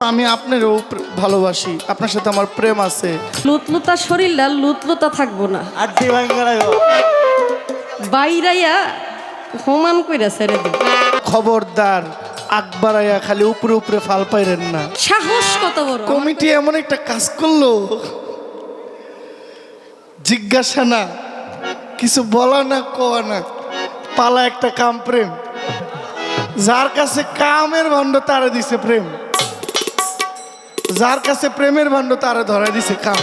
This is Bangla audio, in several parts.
আমি আপনারও ভালোবাসি। আপনার সাথে আমার প্রেম আছে। লুতলুতা শরীরটা লুতলুতা থাকব না। বাইরাইয়া সমান কইরা ছেড়ে দিব খবরদার আকবরাইয়া খালি উপরে উপরে ফাল পাইরেন না। সাহস কত বড়। কমিটি এমন একটা কাজ করল। জিজ্ঞাসা না কিছু বলা না কোয়া না। পালা একটা কাম প্রেম। যার কাছে কামের ভাণ্ড তারে দিছে প্রেম। যার কাছে প্রেমের ভাণ্ড তারে ধরা দিছে কাম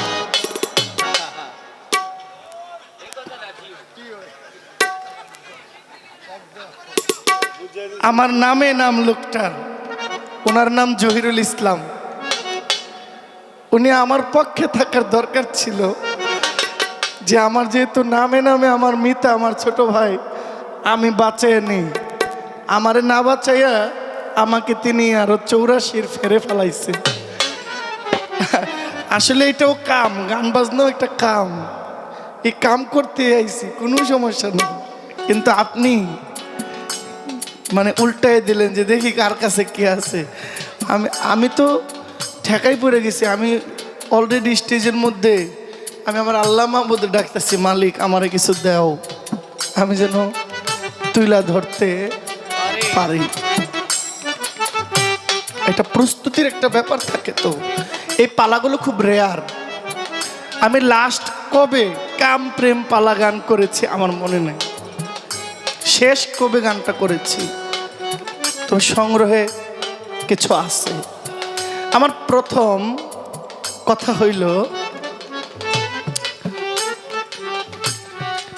আমার নামে নাম লোকটার। ওনার নাম জহিরুল ইসলাম। উনি আমার পক্ষে থাকার দরকার ছিল যে আমার যেহেতু নামে নামে আমার মিতা, আমার ছোট ভাই, আমি বাঁচাইয়া নেই। আমারে না বাঁচাইয়া আমাকে তিনি আরও চৌরাশির ফেরে ফেলাইছে। আসলে এটাও কাম, গান বাজনাও একটা কাম। এই কাম করতে আইছি, কোনো সমস্যা নেই। কিন্তু আপনি মানে উল্টাই দিলেন যে দেখি কার কাছে কে আছে। আমি আমি তো ঠেকাই পড়ে গেছি, আমি অলরেডি স্টেজের মধ্যে আমি আমার আল্লাহ মাহবুদে ডাকতেছি, মালিক, আমারে কিছু দেও। আমি যেন তুইলা ধরতে পারি। একটা প্রস্তুতির একটা ব্যাপার থাকে তো। এই পালাগুলো খুব রেয়ার আমি লাস্ট কবে কাম প্রেম পালা গান করেছি আমার মনে নেই। শেষ কবে গানটা করেছি? তো সংগ্রহে কিছু আছে। আমার প্রথম কথা হইল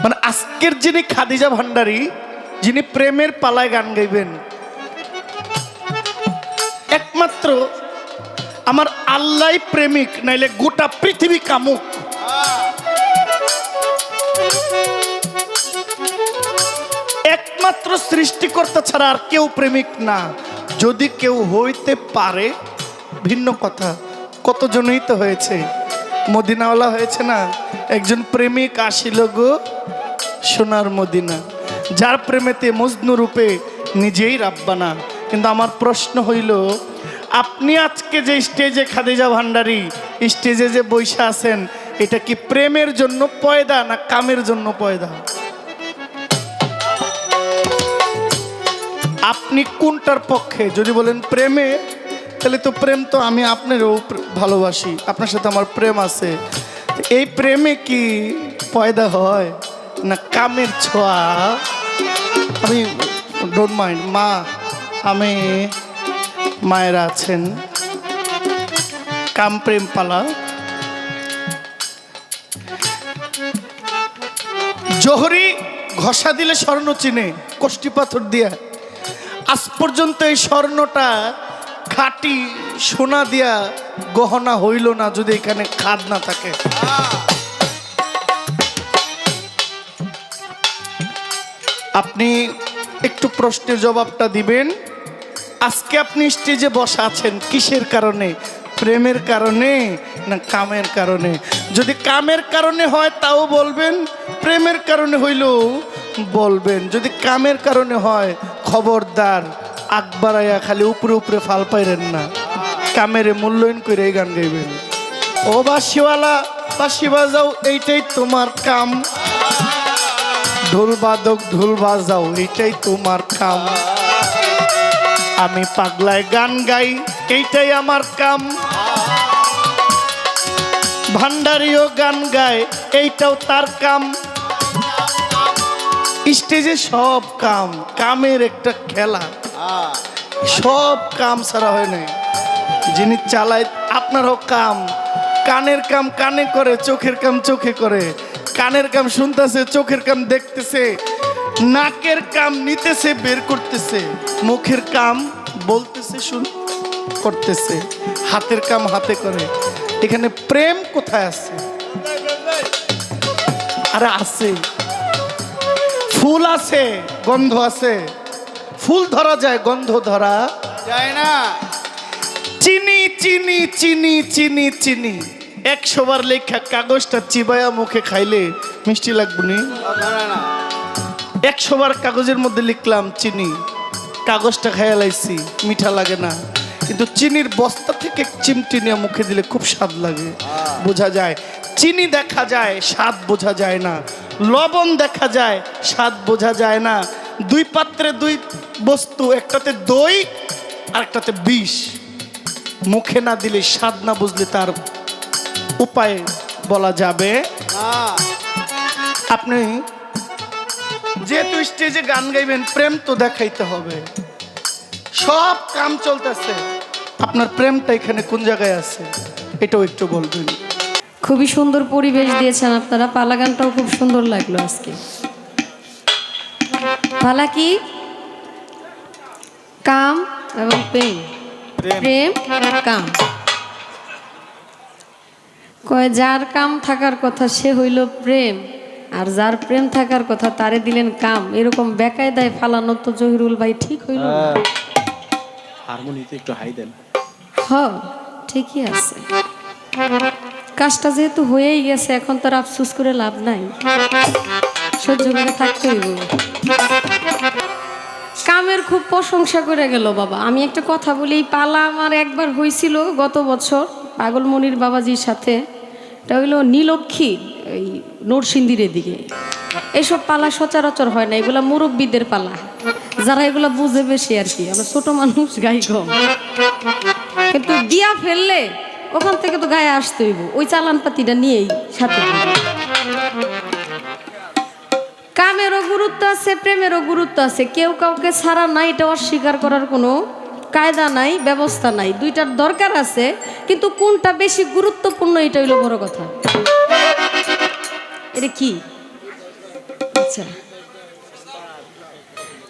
মানে আজকের যিনি খাদিজা ভান্ডারী, যিনি প্রেমের পালায় গান গাইবেন, একমাত্র আমার আল্লাহ প্রেমিক, নাইলে গোটা পৃথিবী কামুক। একমাত্র সৃষ্টিকর্তা ছাড়া আর কেউ প্রেমিক না। যদি কেউ হইতে পারে, ভিন্ন কথা, কতজনই তো হয়েছে। মদিনাওয়ালা হয়েছে না? একজন প্রেমিক আসিল গো সোনার মদিনা। যার প্রেমেতে মজনু রূপে নিজেই রাব্বানা। কিন্তু আমার প্রশ্ন হইল আপনি আজকে যে স্টেজে খাদিজা ভান্ডারী স্টেজে যে বৈশা আছেন, এটা কি প্রেমের জন্য পয়দা না কামের জন্য পয়দা? আপনি কোনটার পক্ষে? যদি বলেন প্রেমে, তাহলে তো প্রেম তো আমি আপনারও ভালোবাসি, আপনার সাথে আমার প্রেম আছে। এই প্রেমে কি পয়দা হয় না কামের ছোঁয়া? আমি ডোন্ট মাইন্ড মা, আমি মায়েরা আছেন। কাম প্রেম পালা। জহরি ঘষা দিলে স্বর্ণ চিনে, কষ্টি পাথর দিয়া। আজ পর্যন্ত এই স্বর্ণটা খাঁটি সোনা দিয়া গহনা হইল না, যদি এখানে খাদ না থাকে। আপনি একটু প্রশ্নের জবাবটা দিবেন। আজকে আপনি স্টেজে বসা আছেন, কিসের কারণে? প্রেমের কারণে না কামের কারণে? যদি কামের কারণে হয়, তাও বলবেন। প্রেমের কারণে হইলেও বলবেন। যদি কামের কারণে হয়, খবরদার আকবরাইয়া খালি উপরে উপরে ফাল পাইরেন না। কামেরে মূল্যায়ন করে এই গান গাইবেন। ও বাসিওয়ালা বাসি বাজাও, এইটাই তোমার কাম। ঢোল বাদক, ঢোল বাজাও, এইটাই তোমার কাম। আমি পাগলায় গান গাই, এইটাই আমার কাম। ভান্ডারিও গান গায়, এইটাও তার কাম। স্টেজে সব কাম, কামের একটা খেলা। সব কাম ছাড়া হয় না যিনি চালায়, আপনারও কাম। কানের কাম কানে করে, চোখের কাম চোখে করে। কানের কাম শুনতেছে, চোখের কাম দেখতেছে। নাকের কাম নিতেছে, বের করতেছে। মুখের কাম বলতেছে, শুন, করতেছে। হাতের কাম হাতে করে। এখানে প্রেম কোথায় আছে? আরে আছে। ফুল আছে, গন্ধ আছে। ফুল ধরা যায়, গন্ধ ধরা যায় না। চিনি চিনি চিনি চিনি চিনি। একশো বার লেখা কাগজটা চিবায়া মুখে খাইলে মিষ্টি লাগবে নি? না না না একশো বার কাগজের মধ্যে লিখলাম চিনি কাগজটা খাইয়া লাইছি মিঠা লাগে না। কিন্তু চিনির বস্তা থেকে চিমটি নিয়ে মুখে দিলে খুব স্বাদ লাগে বোঝা যায়। চিনি দেখা যায় স্বাদ বোঝা যায় না। লবণ দেখা যায় স্বাদ বোঝা যায় না। দুই পাত্রে দুই বস্তু একটাতে দই আর একটাতে বিষ। মুখে না দিলে স্বাদ না বুঝলে তার উপায় বলা যাবে। আপনি যেহেতু স্টেজে গান গাইবেন প্রেম তো দেখাইতে হবে। সব কাম চলতেছে। আপনার প্রেমটা এখানে কোন জায়গায় আছে? এটাও একটু বলবেন। খুবই সুন্দর পরিবেশ দিয়েছেন আপনারা। পালা গানটাও খুব সুন্দর লাগল আজকে। পালা কি? কাম এবং প্রেম। প্রেম। প্রেম কাম। কয় যার কাম থাকার কথা সে হইল প্রেম। আর যার প্রেম থাকার কথা তারে দিলেন কাম। এরকম বেকায়দায় ফালানো তো জহিরুল ভাই ঠিক হইল না। হারমোনিতে একটু হাই দেন। হ ঠিকই আছে। কাজটা যেহেতু হয়েই গেছে এখন তার আফসোস করে লাভ নাই। সহ্য করে থাকতে হইব কামের খুব প্রশংসা করে গেল বাবা। আমি একটা কথা বলি এই পালা আমার একবার হয়েছিল গত বছর পাগলমণির বাবাজির সাথে। এটা হইল নীলক্ষী। এই নরসিংদীরের দিকে এইসব পালা সচরাচর হয় না, এগুলা মুরব্বীদের পালা। যারা এগুলা বুঝে বেশি আর কি, আমরা ছোট মানুষ, গাই কম। কিন্তু দিয়া ফেললে ওখান থেকে তো গায়ে আসতে হইব, ওই চালান পাতিটা নিয়েই সাথে। কামেরও গুরুত্ব আছে, প্রেমেরও গুরুত্ব আছে, কেউ কাউকে ছাড়া নাই এটা অস্বীকার করার কোনো কায়দা নাই, ব্যবস্থা নাই। দুইটার দরকার আছে, কিন্তু কোনটা বেশি গুরুত্বপূর্ণ, এটা হইল বড় কথা। এটা কি? আচ্ছা।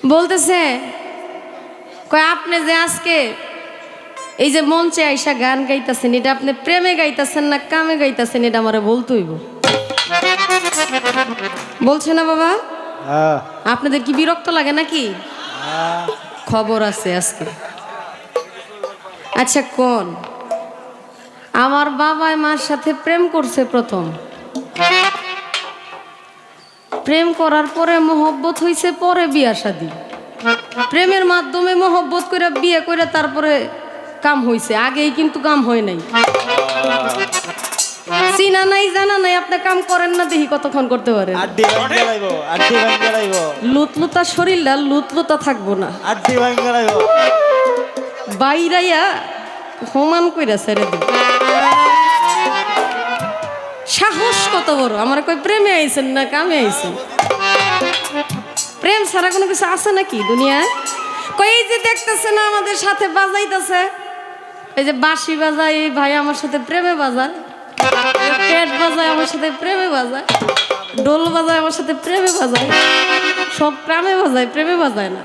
বলতেছে কয় আপনি যে আজকে এই যে মঞ্চে আইসা গান গাইতেছেন এটা আপনি প্রেমে গাইতেছেন না কামে গাইতেছেন এটা আমারে বলতে হইব? বলছে না বাবা? হ্যাঁ। আপনাদের কি বিরক্ত লাগে নাকি? খবর আছে আজকে। আচ্ছা কোন? আমার বাবা মার সাথে প্রেম করছে প্রথম। প্রেম করার পরে মহব্বত হইছে পরে বিয়া শাদি। প্রেমের মাধ্যমে মহব্বত করে বিয়ে করে তারপরে কাম হইছে। আগেই কিন্তু কাম হয় নাই। চিনা নাই জানা নাই আপনি কাম করেন না দেখি কতক্ষণ করতে পারেন। ভাঙ্গে লুতলুতা শরীরটা লুতলুতা থাকব না। বাইরাইয়া সমান কইরা ছেড়ে সাহস কত বড়? আমার কই প্রেমে আইছেন না কামে আইছেন? প্রেম ছাড়া কোনো কিছু আছে নাকি দুনিয়ায়? কই এই যে দেখতেছে না আমাদের সাথে বাজাইতেছে। এই যে বাঁশি বাজায়, এই ভাই আমার সাথে প্রেমে বাজায়। পেট বাজায়, আমার সাথে প্রেমে বাজায়। ডোল বাজায়, আমার সাথে প্রেমে বাজায়। সব প্রেমে বাজায় প্রেমে বাজায় না।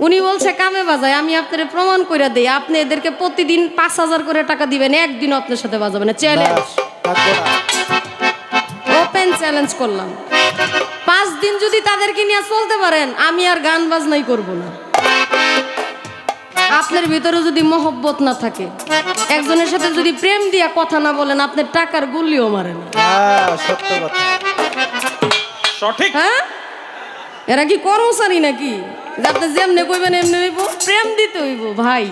উনি বলছে কামে বাজায় আমি আপনার প্রমাণ করে দেই আপনি এদেরকে প্রতিদিন পাঁচ হাজার করে টাকা দিবেন একদিন আপনার সাথে বাজাবেন চ্যালেঞ্জ ওপেন চ্যালেঞ্জ করলাম। পাঁচ দিন যদি তাদেরকে নিয়ে চলতে পারেন আমি আর গান বাজনাই করব না। আপনার ভিতরে যদি মহব্বত না থাকে একজনের সাথে যদি প্রেম দিয়া কথা না বলেন আপনার টাকার গুলিও মারে না। হ্যাঁ সত্য কথা। সঠিক। হ্যাঁ? এরা কি কর্মচারী নাকি? আপনি যেমনে কইবেন এমনি হইব। প্রেম দিতে হইব ভাই।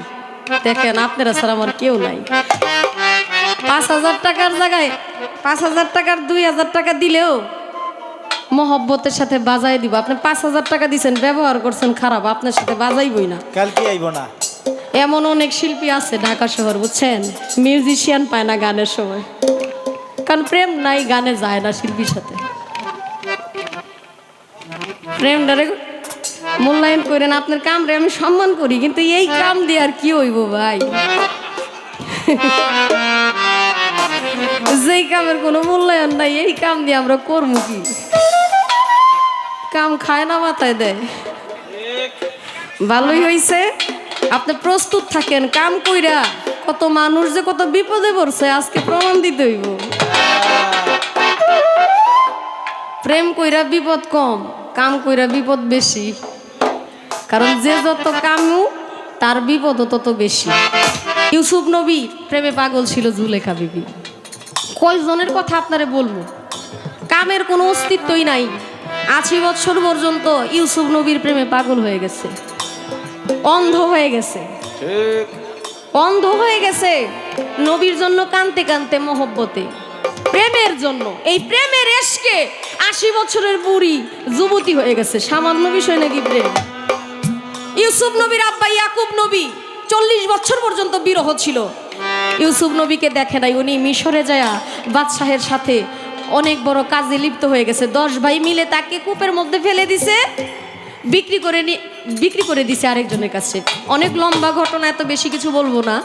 দেখেন আপনারা ছাড়া আমার কেউ নাই। পাঁচ হাজার টাকার জায়গায় পাঁচ হাজার টাকার দুই হাজার টাকা দিলেও মহব্বতের সাথে বাজাই দিব। আপনি পাঁচ হাজার টাকা দিচ্ছেন ব্যবহার করছেন খারাপ আপনার সাথে বাজাইবই না। কালকে আইব না। এমন অনেক শিল্পী আছে ঢাকা শহর বুঝছেন? মিউজিশিয়ান পায় না গানের সময়। কারণ প্রেম নাই গানে যায় না শিল্পীর সাথে। প্রেম ডারে মূল্যায়ন করেন আপনার কাম রে আমি সম্মান করি কিন্তু এই কাম দিয়ে আর কি হইব ভাই? যেই কামের কোনো মূল্যায়ন নাই এই কাম দিয়ে আমরা করব কি? কাম খায় না মাথায় দেয়। ভালোই হইছে। আপনি প্রস্তুত থাকেন কাম কইরা। কত মানুষ যে কত বিপদে পড়ছে আজকে প্রমাণ দিতে হইব। প্রেম কইরা বিপদ কম কাম কইরা বিপদ বেশি। কারণ যে যত কামু তার বিপদ তত বেশি। ইউসুফ নবী প্রেমে পাগল ছিল জুলেখা বিবি। কয়জনের কথা আপনারে বলব? কামের কোনো অস্তিত্বই নাই। আশি বছর পর্যন্ত ইউসুফ নবীর প্রেমে পাগল হয়ে গেছে। অন্ধ হয়ে গেছে। অন্ধ হয়ে গেছে নবীর জন্য কানতে কানতে মহব্বতে। প্রেমের জন্য। এই প্রেমের এসকে আশি বছরের বুড়ি যুবতী হয়ে গেছে। সামান্য বিষয় নাকি প্রেম। ইউসুফ নবীর আব্বা ইয়াকুব নবী চল্লিশ বছর পর্যন্ত বিরহ ছিল। ইউসুফ নবীকে দেখে নাই, উনি মিশরে যায় বাদশাহের সাথে অনেক বড় কাজে লিপ্ত হয়ে গেছে। দশ ভাই মিলে তাকে কূপের মধ্যে ফেলে দিছে, বিক্রি করে বিক্রি করে দিছে আরেকজনের কাছে। অনেক লম্বা ঘটনা, এত বেশি কিছু বলব না।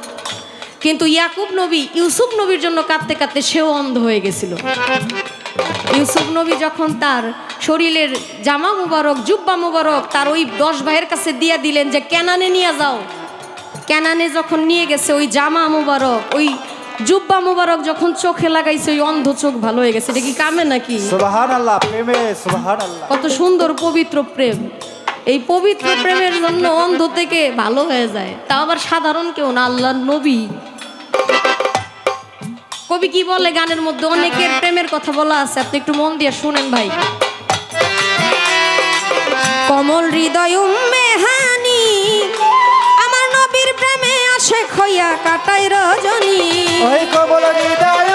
কিন্তু ইয়াকুব নবী, ইউসুফ নবীর জন্য কাঁদতে কাঁদতে সেও অন্ধ হয়ে গেছিল। ইউসুফ নবী যখন তার শরীরের জামা মুবারক জুব্বা মুবারক তার ওই দশ ভাইয়ের কাছে দিয়ে দিলেন যে কেনানে নিয়ে যাও। কেনানে যখন নিয়ে গেছে ওই জামা মুবারক ওই জুব্বা মুবারক যখন চোখে লাগাইছে ওই অন্ধ চোখ ভালো হয়ে গেছে। এটা কি কামে নাকি? কত সুন্দর পবিত্র প্রেম। এই পবিত্র প্রেমের জন্য অন্ধ থেকে ভালো হয়ে যায়। তা আবার সাধারণ কেউ না আল্লাহ নবী। কবি কি বলে গানের মধ্যে? অনেকের প্রেমের কথা বলা আছে। আপনি একটু মন দিয়ে শুনেন ভাই। কমল হৃদয় মেহানি আমার নবীর প্রেমে আসে খইয়া কাটাই রজনী। ওই হৃদয়।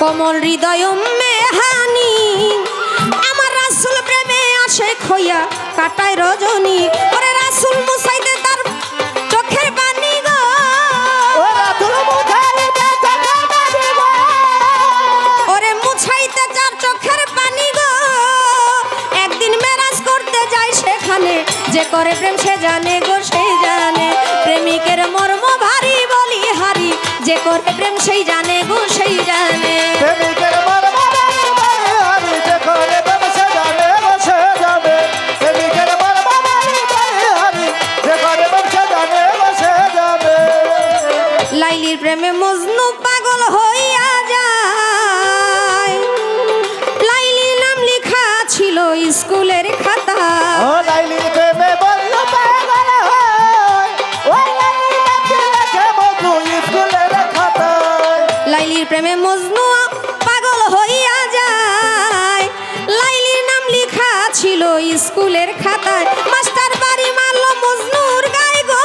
কমল হৃদয় মেহানি আমার রাসুল প্রেমে আসে খইয়া কাটায় রজনী। প্রেম সে জানে গো সেই জানে। প্রেমিকের মর্ম ভারী বলি হারি। যে করে প্রেম সেই জানে গো সেই জানে। প্রেমিকের মর্ম বাড়ি বাড়ি হারি, প্রেমে মজনু পাগল হইয়া যায়। লাইলির নাম লেখা ছিল স্কুলের খাতায়। মাস্টার বাড়ি মারল মজনুর গায়ে গো।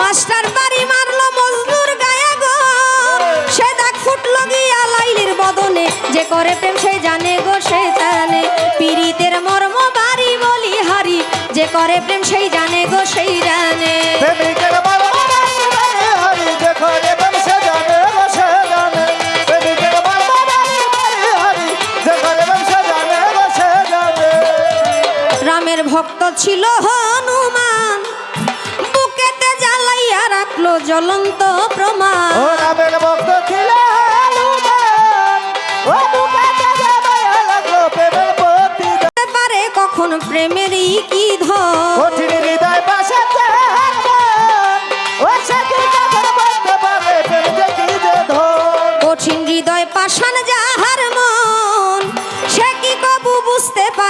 মাস্টার বাড়ি। মারলো মজনুর গায়ে গো। সে দাগ ফুটলো গিয়া লাইলির বদনে। যে করে প্রেম সে জানে গো সে জানে। পীড়িতের মর্ম বাড়ি বলি হারি। যে করে প্রেম সেই জানে গো সেই জানে। ভক্ত ছিল হনুমান। বুকেতে জ্বালাইয়া রাখল জ্বলন্ত প্রমাণ। ভক্ত ছিল পারে কখন প্রেমেরই কি ধর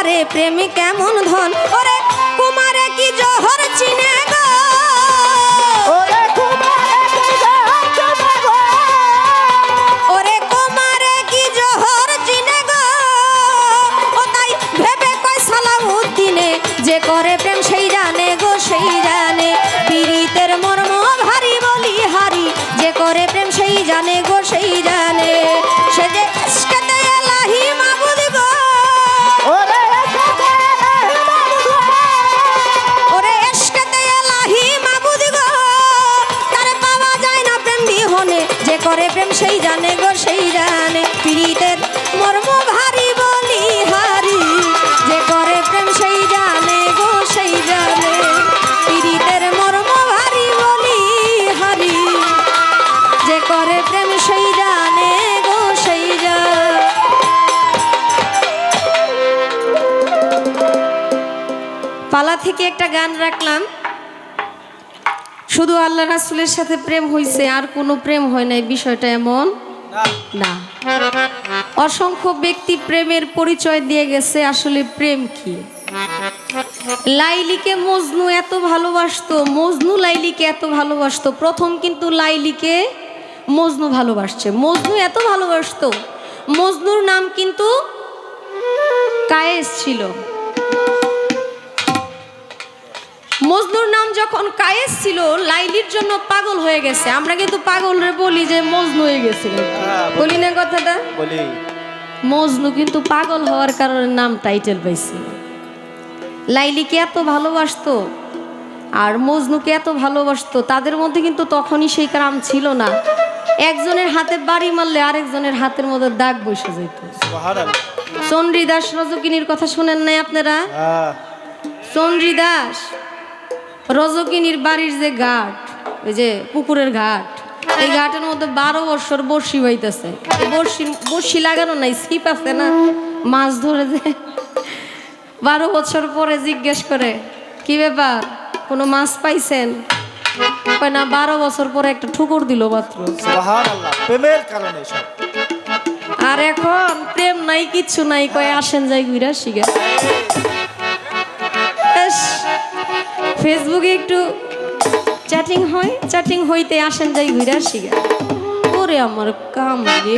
পারে প্রেম কেমন ধন? ওরে কুমারে কি জহর চিনে গো? যে করে প্রেম সেই জানে গো সেই জানে। পীড়িতের মর্ম ভারী বলি হারি যে করে প্রেম সেই জানে গো থেকে একটা গান রাখলাম। শুধু আল্লাহ রাসুলের সাথে প্রেম হয়েছে আর কোনো প্রেম হয় নাই, বিষয়টা এমন না। অসংখ্য ব্যক্তি প্রেমের পরিচয় দিয়ে গেছে, আসলে প্রেম কি? লাইলিকে মজনু এত ভালোবাসতো, মজনু লাইলিকে এত ভালোবাসতো। প্রথম কিন্তু লাইলিকে মজনু ভালোবাসছে। মজনু এত ভালোবাসতো, মজনুর নাম কিন্তু কায়েস ছিল। মজনুর নাম যখন কায়েস ছিল লাইলির জন্য পাগল হয়ে গেছে। আমরা কিন্তু পাগলরে বলি যে মজনু হয়ে গেছে। বলি। না কথাটা? বলি। মজনু কিন্তু পাগল হওয়ার কারণে নাম টাইটেল পাইছে। লাইলিকে এত ভালোবাসতো আর মজনুকে এত ভালোবাসতো তাদের মধ্যে কিন্তু তখনই সেই কাম ছিল না। একজনের হাতে বাড়ি মারলে আরেকজনের হাতের মধ্যে দাগ বসে যেত। সুবহানাল্লাহ। চন্দ্রীদাস রজকিনীর কথা শুনেন নাই আপনারা? হ্যাঁ। চন্দ্রীদাস রজকিনীর বাড়ির যে ঘাট ওই যে পুকুরের ঘাট এই ঘাটের মধ্যে বারো বছর বর্ষি হইতেছে বর্ষি বর্ষি লাগানো নাই ছিপ আছে না মাছ ধরে যে বারো বছর পরে জিজ্ঞেস করে কি ব্যাপার? কোনো মাছ পাইছেন? না বারো বছর পরে একটা ঠুকুর দিল মাত্র। প্রেমের কারণে আর এখন প্রেম নাই কিচ্ছু নাই কয় আসেন যাই ঘুরা শিখে ফেসবুকে একটু চ্যাটিং হয় চ্যাটিং হইতে আসেন যাই ঘুরা শিখে ওরে আমার কাম রে।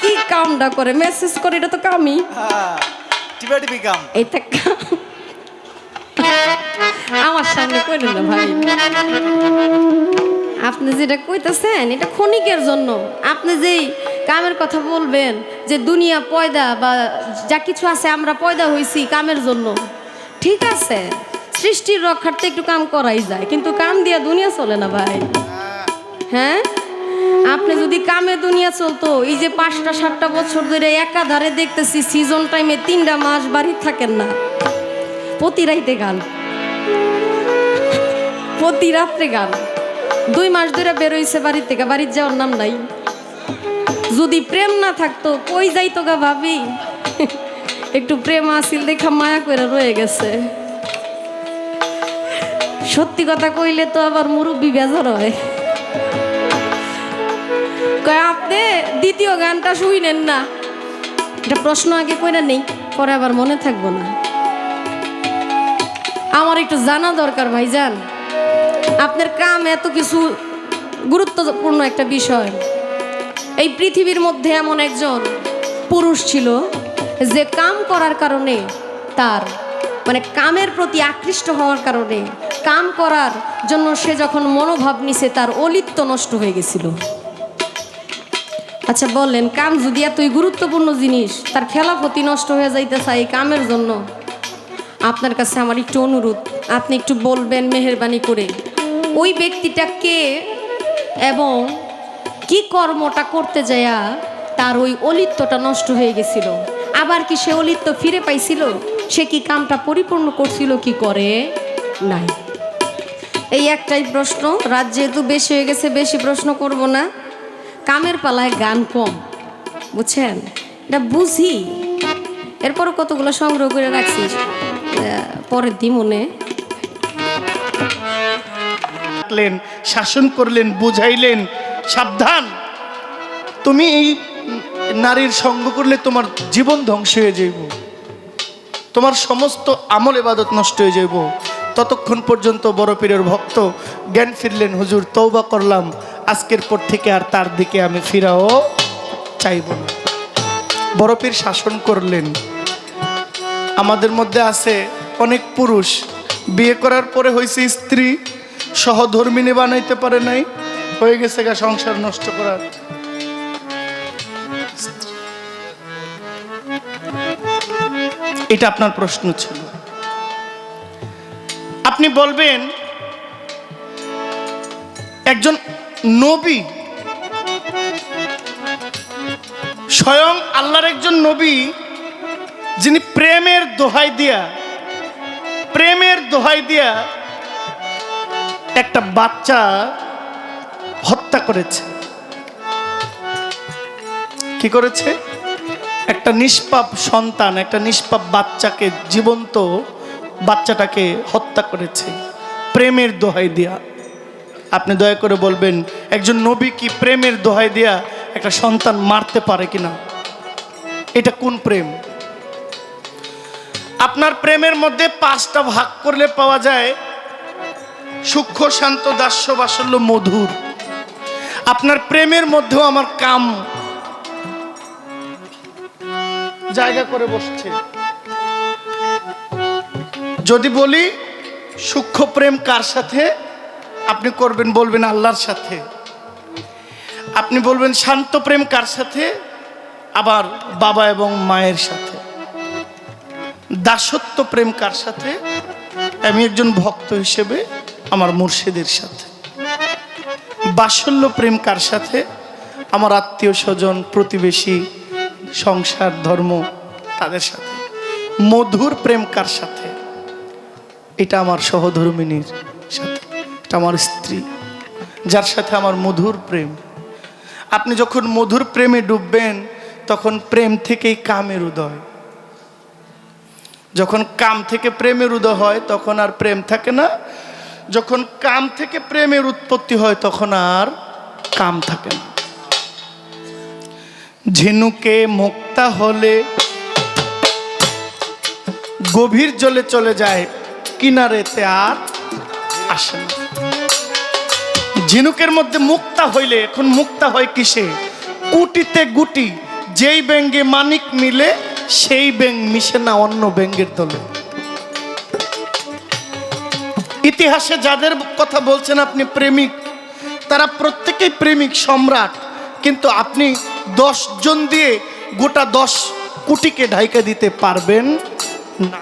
কি কামটা করে? মেসেজ করে এটা তো কামই। হ্যাঁ এটা কাম। আমার সামনে কইলেন না ভাই। আপনি যেটা কইতেছেন এটা ক্ষণিকের জন্য। আপনি যেই কামের কথা বলবেন যে দুনিয়া পয়দা বা যা কিছু আছে আমরা পয়দা হয়েছি কামের জন্য। ঠিক আছে, সৃষ্টির রক্ষার্থে একটু কাম করাই যায়, কিন্তু কাম দিয়া দুনিয়া চলে না ভাই। হ্যাঁ? আপনি যদি কামে দুনিয়া চলতো, এই যে পাঁচটা, সাতটা বছর ধরে একাধারে দেখতেছি সিজন টাইমে তিনটা মাস বাড়ি থাকেন না। প্রতি রাইতে গান। প্রতি রাত্রে গান। দুই মাস ধরে বেরোইছে বাড়ির থেকে, বাড়ির যাওয়ার নাম নাই। যদি প্রেম না থাকতো, কই যাইতো গা ভাবি? একটু প্রেম আসিল দেখা মায়া করে রয়ে গেছে। সত্যি কথা কইলে তো আবার মুরব্বী বেজার হয়। আপনি দ্বিতীয় গানটা শুইনেন না। এটা প্রশ্ন আগে কইরা নেই, পরে আবার মনে থাকব না। আমার একটু জানা দরকার ভাইজান। আপনার কাম এত কিছু গুরুত্বপূর্ণ একটা বিষয়। এই পৃথিবীর মধ্যে এমন একজন পুরুষ ছিল যে কাম করার কারণে তার মানে কামের প্রতি আকৃষ্ট হওয়ার কারণে কাম করার জন্য সে যখন মনোভাব নিছে, তার অলিত্ব নষ্ট হয়ে গেছিল। আচ্ছা বললেন কাম যদি এতই গুরুত্বপূর্ণ জিনিস, তার খেলাফতি নষ্ট হয়ে যাইতে চাই কামের জন্য, আপনার কাছে আমার একটু অনুরোধ, আপনি একটু বলবেন মেহরবানি করে, ওই ব্যক্তিটা কে এবং কি কর্মটা করতে যায়া তার ওই অলিত্বটা নষ্ট হয়ে গেছিল? আবার কি সে অলিত্ব ফিরে পাইছিল? সে কি কামটা পরিপূর্ণ করছিল, কি করে? নাই। এই একটাই প্রশ্ন, রাত যেহেতু বেশি হয়ে গেছে, বেশি প্রশ্ন করব না। কামের পালায় গান কম, বুঝছেন? এটা বুঝি। এরপরও কতগুলো সংগ্রহ করে রাখছি পরের দিন মনে। শাসন করলেন, বুঝাইলেন, সাবধান। তুমি এই নারীর সঙ্গ করলে তোমার জীবন ধ্বংস হয়ে যাইব। তোমার সমস্ত আমল এবাদত নষ্ট হয়ে যাইব। ততক্ষণ পর্যন্ত বড় পীরের ভক্ত জ্ঞান ফিরলেন, হুজুর তৌবা করলাম। আজকের পর থেকে আর তার দিকে আমি ফিরাও চাইব না। বড় পীর শাসন করলেন। আমাদের মধ্যে আছে অনেক পুরুষ। বিয়ে করার পরে হয়েছে স্ত্রী। সহধর্মিনী বানাইতে পারে নাই। হয়ে গেছে গা সংসার নষ্ট করার। এটা আপনার প্রশ্ন ছিল। আপনি বলবেন, একজন নবী স্বয়ং আল্লাহর একজন নবী যিনি প্রেমের দোহাই দিয়া, প্রেমের দোহাই দিয়া একটা বাচ্চা হত্যা করেছে। কি করেছে? একটা নিষ্পাপ সন্তান, একটা নিষ্পাপ বাচ্চাকে, জীবন্ত বাচ্চাটাকে হত্যা করেছে, প্রেমের দোহাই দিয়া। আপনি দয়া করে বলবেন, একজন নবী কি প্রেমের দোহাই দিয়া একটা সন্তান মারতে পারে কিনা? এটা কোন প্রেম? আপনার প্রেমের মধ্যে পাঁচটা ভাগ করলে পাওয়া যায় সূক্ষ্ম, শান্ত দাস্য বাসল্য মধুর। আপনার প্রেমের মধ্যেও আমার কাম জায়গা করে বসছে। যদি বলি, সূক্ষ্ম প্রেম কার সাথে? আপনি করবেন, বলবেন আল্লাহর সাথে। আপনি বলবেন, শান্ত প্রেম কার সাথে? আবার বাবা এবং মায়ের সাথে। দাসত্ব প্রেম কার সাথে? আমি একজন ভক্ত হিসেবে আমার মুর্শিদের সাথে। বাৎসল্য প্রেম কার সাথে? আমার আত্মীয় স্বজন, প্রতিবেশী সংসার, ধর্ম তাদের সাথে। মধুর প্রেম কার সাথে? এটা আমার সহধর্মিনীর সাথে। এটা আমার স্ত্রী, যার সাথে আমার মধুর প্রেম। আপনি যখন মধুর প্রেমে ডুববেন, তখন প্রেম থেকেই কামের উদয়। যখন কাম থেকে প্রেমের উদয় হয়, তখন আর প্রেম থাকে না। যখন কাম থেকে প্রেমের উৎপত্তি হয়, তখন আর কাম থাকে না। ঝিনুকে মুক্তা হলে গভীর জলে চলে যায় কিনারেতে আর আসে। না ঝিনুকের মধ্যে মুক্তা হইলে, এখন মুক্তা হয় কিসে? কুটিতে গুটি, যেই ব্যাঙ্গে মানিক মিলে, সেই ব্যাং মিশে না অন্য ব্যাঙ্গের দলে। ইতিহাসে যাদের কথা বলছেন আপনি প্রেমিক, তারা প্রত্যেকেই প্রেমিক, সম্রাট। কিন্তু আপনি দশ জন দিয়ে গোটা দশ কোটিকে ঢাইকা দিতে পারবেন না।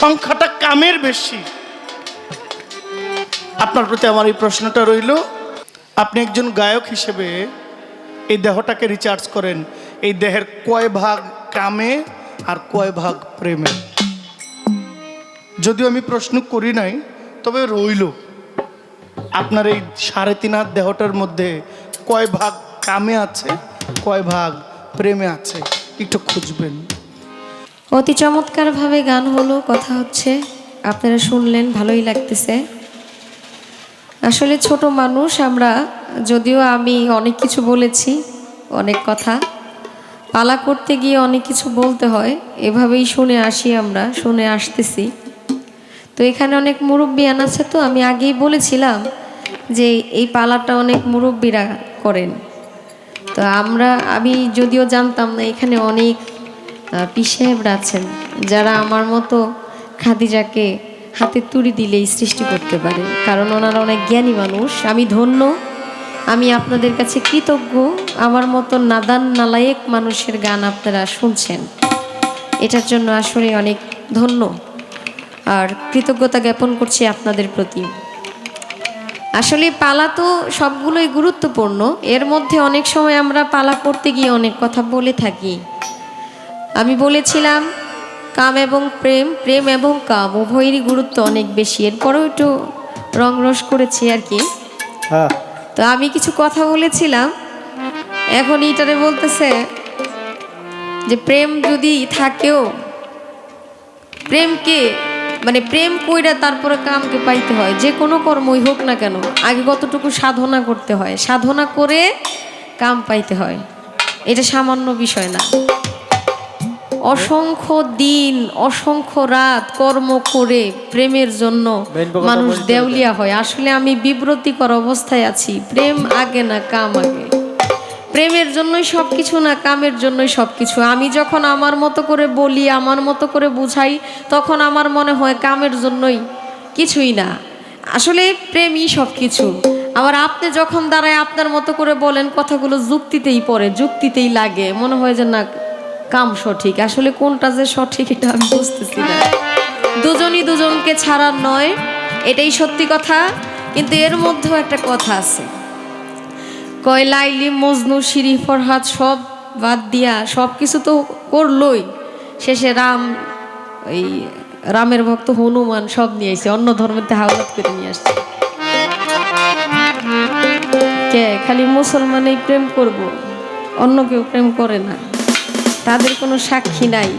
সংখ্যাটা কামের বেশি। আপনার প্রতি আমার এই প্রশ্নটা রইল, আপনি একজন গায়ক হিসেবে এই দেহটাকে রিচার্জ করেন। এই দেহের কয় ভাগ কামে আর কয় ভাগ প্রেমে? যদিও আমি প্রশ্ন করি নাই, তবে রইল। আপনার এই সাড়ে তিন হাত দেহটার মধ্যে কয় ভাগ কামে আছে, কয় ভাগ প্রেমে আছে? একটু খুঁজবেন। অতি চমৎকারভাবে গান হলো, কথা হচ্ছে। আপনারা শুনলেন, ভালোই লাগতেছে। আসলে ছোট মানুষ, আমরা যদিও আমি অনেক কিছু বলেছি, অনেক কথা। পালা করতে গিয়ে অনেক কিছু বলতে হয়, এভাবেই শুনে আসি আমরা, শুনে আসতেছি। তো এখানে অনেক মুরব্বিয়ান আছে তো, আমি আগেই বলেছিলাম যে এই পালাটা অনেক মুরব্বীরা করেন। তো আমরা, আমি যদিও জানতাম না এখানে অনেক পিসাহেবরা আছেন, যারা আমার মতো খাদিজাকে হাতে তুড়ি দিলেই সৃষ্টি করতে পারে কারণ ওনারা অনেক জ্ঞানী মানুষ, আমি ধন্য, আমি আপনাদের কাছে কৃতজ্ঞ, আমার মতো নাদান নালায়েক মানুষের গান আপনারা শুনছেন। এটার জন্য আসলে অনেক ধন্য। আর কৃতজ্ঞতা জ্ঞাপন করছি আপনাদের প্রতি। আসলে পালা তো সবগুলোই গুরুত্বপূর্ণ। এর মধ্যে অনেক সময় আমরা পালা করতে গিয়ে অনেক কথা বলে থাকি। আমি বলেছিলাম কাম এবং প্রেম প্রেম এবং কাম উভয়েরই গুরুত্ব অনেক বেশি। এরপরেও একটু রং রংরস করেছি আর কি। হ্যাঁ। তো আমি কিছু কথা বলেছিলাম। এখন ইটারে বলতেছে যে প্রেম যদি থাকেও প্রেমকে মানে প্রেম কইরা তারপরে কামকে পাইতে হয় যে কোনো কর্মই হোক না কেন আগে কতটুকু সাধনা করতে হয়? সাধনা করে কাম পাইতে হয়। এটা সামান্য বিষয় না। অসংখ্য দিন অসংখ্য রাত কর্ম করে প্রেমের জন্য মানুষ দেউলিয়া হয়। আসলে আমি বিব্রতিকর অবস্থায় আছি। প্রেম আগে না কাম আগে। প্রেমের জন্যই সব কিছু না কামের জন্যই সব কিছু আমি যখন আমার মতো করে বলি, আমার মতো করে বুঝাই, তখন আমার মনে হয় কামের জন্যই কিছুই না। আসলে প্রেমই সব কিছু আবার আপনি যখন দাঁড়ায় আপনার মতো করে বলেন, কথাগুলো যুক্তিতেই পড়ে, যুক্তিতেই লাগে। মনে হয় যে না, কাম সঠিক। আসলে কোনটা যে সঠিক এটা আমি বুঝতেছি না। দুজনই দুজনকে ছাড়ার নয়, এটাই সত্যি কথা। কিন্তু এর মধ্যেও একটা কথা আছে। কয়, লাইলি, মজনু, শিরি, ফরহাদ, সব বাদ দিয়া সব কিছু তো করলই। শেষে রাম, এই রামের ভক্ত হনুমান সব নিয়ে এসে অন্য ধর্মের হাওলাত করে নিয়ে আসছে। কে? খালি মুসলমানেই প্রেম করব, অন্য কেউ প্রেম করে না। তাদের কোনো সাক্ষী নাই,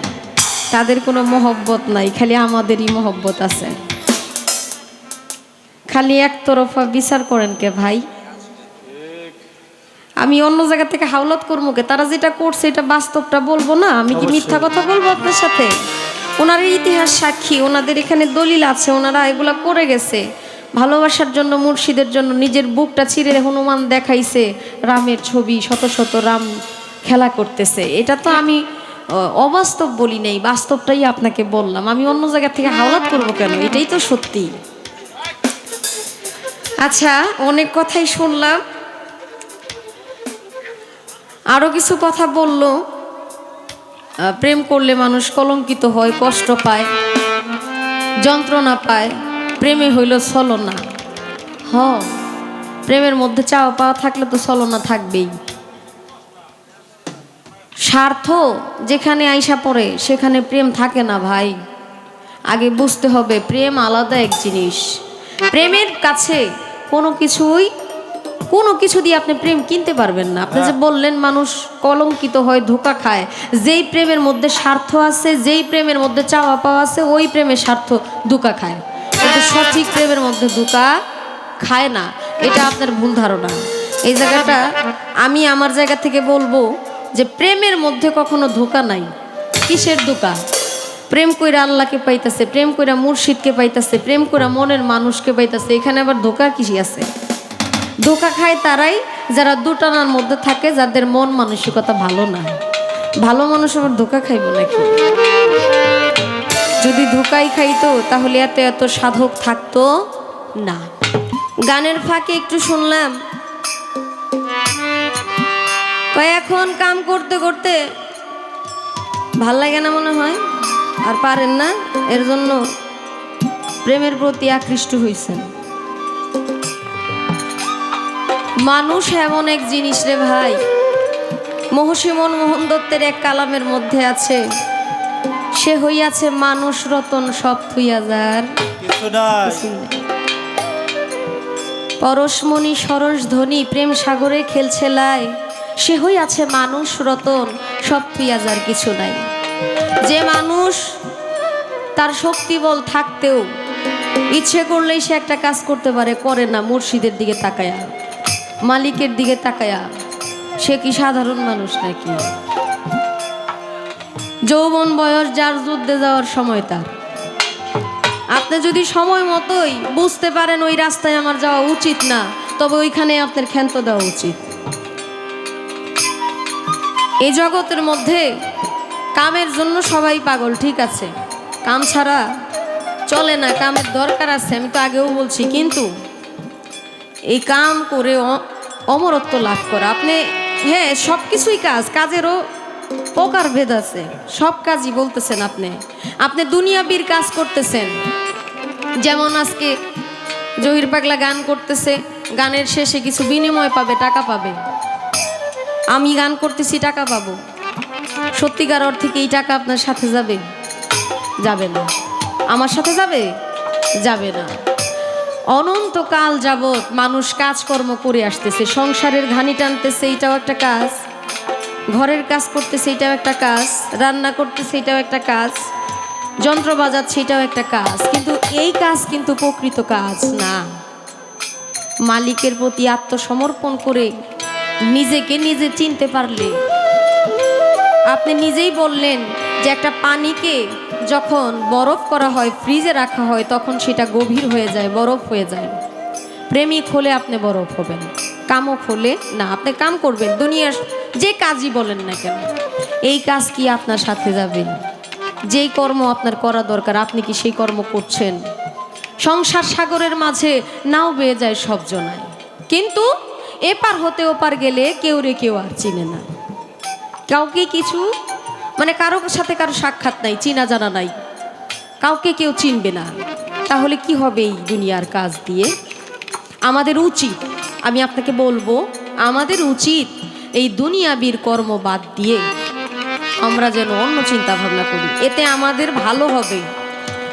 তাদের কোনো মহব্বত নাই, খালি আমাদেরই মহব্বত আছে। খালি একতরফা বিচার করেন কে ভাই? আমি অন্য জায়গা থেকে হাওলাত করব কে? তারা যেটা করছে এটা বাস্তবটা বলব না। আমি কি মিথ্যা কথা বলব আপনার সাথে? ওনার ইতিহাস সাক্ষী ওনাদের এখানে দলিল আছে ওনারা এগুলা করে গেছে। ভালোবাসার জন্য মুর্শিদের জন্য নিজের বুকটা চিরে হনুমান দেখাইছে রামের ছবি শত শত রাম খেলা করতেছে। এটা তো আমি অবাস্তব বলি নাই বাস্তবটাই আপনাকে বললাম। আমি অন্য জায়গা থেকে হাওলাত করব কেন? এটাই তো সত্যি। আচ্ছা অনেক কথাই শুনলাম। আরও কিছু কথা বলল। প্রেম করলে মানুষ কলঙ্কিত হয়, কষ্ট পায়, যন্ত্রণা পায়, প্রেমে হইল ছলনা। হ, প্রেমের মধ্যে চাওয়া পাওয়া থাকলে তো ছলনা থাকবেই। স্বার্থ যেখানে আইসা পড়ে, সেখানে প্রেম থাকে না ভাই। আগে বুঝতে হবে, প্রেম আলাদা এক জিনিস। প্রেমের কাছে কোনো কিছুই কোনো কিছু দিয়ে আপনি প্রেম কিনতে পারবেন না। আপনি যে বললেন মানুষ কলঙ্কিত হয় ধোকা খায় যেই প্রেমের মধ্যে স্বার্থ আছে যেই প্রেমের মধ্যে চাওয়া পাওয়া আছে ওই প্রেমের স্বার্থ ধোকা খায়। কিন্তু সঠিক প্রেমের মধ্যে ধোকা খায় না। এটা আপনার ভুল ধারণা। এই জায়গাটা আমি আমার জায়গা থেকে বলব যে প্রেমের মধ্যে কখনো ধোকা নাই। কিসের ধোকা? প্রেম কইরা আল্লাহকে পাইতাছে প্রেম কইরা মুর্শিদকে পাইতাছে প্রেম কইরা মনের মানুষকে পাইতাছে। এখানে আবার ধোকা কিসি আছে? ধোকা খায় তারাই, যারা দুটানার মধ্যে থাকে, যাদের মন মানসিকতা ভালো না। ভালো মানুষ আবার ধোকা খাইব নাকি? যদি ধোকাই খাইতো, তাহলে এত এত সাধক থাকতো না। গানের ফাঁকে একটু শুনলাম। এখন কাম করতে করতে ভালো লাগে না মনে হয়? আর পারেন না? এর জন্য প্রেমের প্রতি আকৃষ্ট হয়েছেন মানুষ এমন এক জিনিস রে ভাই। মহসী মনমোহন দত্তের এক কালামের মধ্যে আছে সে হইয়াছে মানুষ রতন সব থুইয়া যার। পরশমণি সরস ধ্বনি প্রেম সাগরে খেলছে লাই। সে হইয়াছে মানুষ রতন সব থুইয়া যার কিছু নাই। যে মানুষ তার শক্তি বল থাকতেও ইচ্ছে করলেই সে একটা কাজ করতে পারে করে না মুর্শিদের দিকে তাকায়া। মালিকের দিকে তাকায়া, সে কি সাধারণ মানুষ নাকি? যৌবন বয়স যার যুদ্ধে যাওয়ার সময় তার। আপনি যদি সময় মতোই বুঝতে পারেন ওই রাস্তায় আমার যাওয়া উচিত না, তবে ওইখানে আপনার ক্ষান্ত দেওয়া উচিত। এই জগতের মধ্যে কামের জন্য সবাই পাগল, ঠিক আছে? কাম ছাড়া চলে না, কামের দরকার আছে, আমি তো আগেও বলছি, কিন্তু এই কাম করে অমরত্ব লাভ করা। আপনি হ্যাঁ সব কিছুই কাজ, কাজেরও প্রকার ভেদ আছে। সব কাজই বলতেছেন আপনি। আপনি দুনিয়াবির কাজ করতেছেন। যেমন আজকে জহির পাগলা গান করতেছে, গানের শেষে কিছু বিনিময় পাবে, টাকা পাবে। আমি গান করতেছি, টাকা পাবো। সত্যিকার অর্থে কি এই টাকা আপনার সাথে যাবে? যাবে না। আমার সাথে যাবে? যাবে না। অনন্তকাল যাবৎ মানুষ কাজকর্ম করে আসতেছে, সংসারের ঘানি টানতেছে এইটাও একটা কাজ। ঘরের কাজ করতেছে, এটাও একটা কাজ। রান্না করতেছে, এটাও একটা কাজ। যন্ত্র বাজাচ্ছে, এটাও একটা কাজ। কিন্তু এই কাজ কিন্তু প্রকৃত কাজ না। মালিকের প্রতি আত্মসমর্পণ করে নিজেকে নিজে চিনতে পারলে। আপনি নিজেই বললেন যে একটা পানিকে যখন বরফ করা হয়, ফ্রিজে রাখা হয়, তখন সেটা গভীর হয়ে যায়, বরফ হয়ে যায়। প্রেমিক হলে আপনি বরফ হবেন কামক হলে না, আপনি কাম করবেন, দুনিয়ার যে কাজই বলেন না কেন, এই কাজ কি আপনার সাথে যাবে? যেই কর্ম আপনার করা দরকার, আপনি কি সেই কর্ম করছেন? সংসার সাগরের মাঝে নাও বেয়ে যায় সব জনায়। কিন্তু এপার হতে ওপার গেলে কেউ রে কেউ আর চিনে না। কাউকে কিছু মানে কারও সাথে কারও সাক্ষাৎ নাই চিনা জানা নাই। কাউকে কেউ চিনবে না। তাহলে কি হবে এই দুনিয়ার কাজ দিয়ে? আমাদের উচিত আমি আপনাকে বলব আমাদের উচিত এই দুনিয়াবির কর্ম বাদ দিয়ে আমরা যেন অন্য চিন্তা ভাবনা করি। এতে আমাদের ভালো হবে।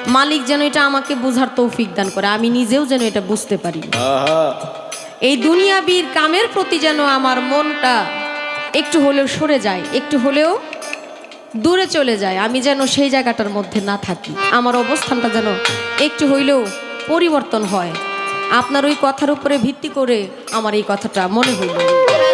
মালিক যেন এটা আমাকে বোঝার তৌফিক দান করে আমি নিজেও যেন এটা বুঝতে পারি। এই দুনিয়াবির কামের প্রতি যেন আমার মনটা একটু হলেও সরে যায় একটু হলেও দূরে চলে যায়। আমি যেন সেই জায়গাটার মধ্যে না থাকি। আমার অবস্থানটা যেন একটু হইলেও পরিবর্তন হয়। আপনার ওই কথার উপরে ভিত্তি করে আমার এই কথাটা মনে হইল।